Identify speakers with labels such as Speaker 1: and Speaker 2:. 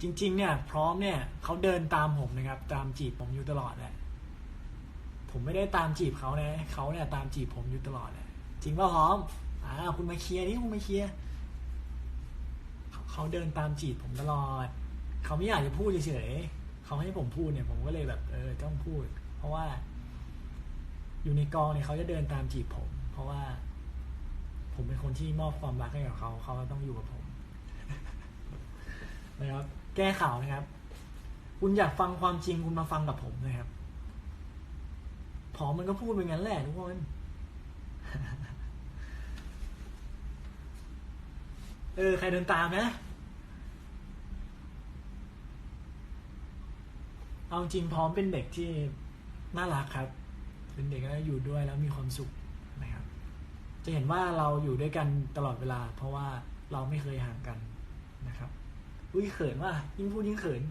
Speaker 1: จริง ๆ เนี่ย พร้อมเนี่ยเขาเดินตามผมนะครับ ตามจีบผมอยู่ตลอดแหละผมไม่ได้ตามจีบเขานะเขาเนี่ยตามจีบผมอยู่ตลอดแหละจริงป่ะพร้อมอ่าคุณมาเคลียร์นี่คุณมาเคลียร์เขาเดินตามจีบผมตลอด เขาไม่อยากจะพูดเฉยๆเขาให้ผมพูดเนี่ย ผมก็เลยแบบ เออต้องพูด เพราะว่า อยู่ในกองเนี่ยเขาจะเดินตามจีบผม เพราะว่า ผมเป็นคนที่มอบความรักให้กับเขาเขาต้องอยู่กับผม นะครับ แก้ข่าวนะครับ คุณอยากฟังความจริงคุณมาฟังกับผมนะครับพอมมันก็พูดเป็นงั้นแหละทุกคนเออ ใครเดินตามนะ เอาจริงพร้อมเป็นเด็กที่น่ารักครับ เป็นเด็กแล้วอยู่ด้วยแล้วมีความสุขนะครับ จะเห็นว่าเราอยู่ด้วยกันตลอดเวลา เพราะว่าเราไม่เคยห่างกันนะครับ อุ้ยเขินว่ะยิ่งพูดยิ่งเขิน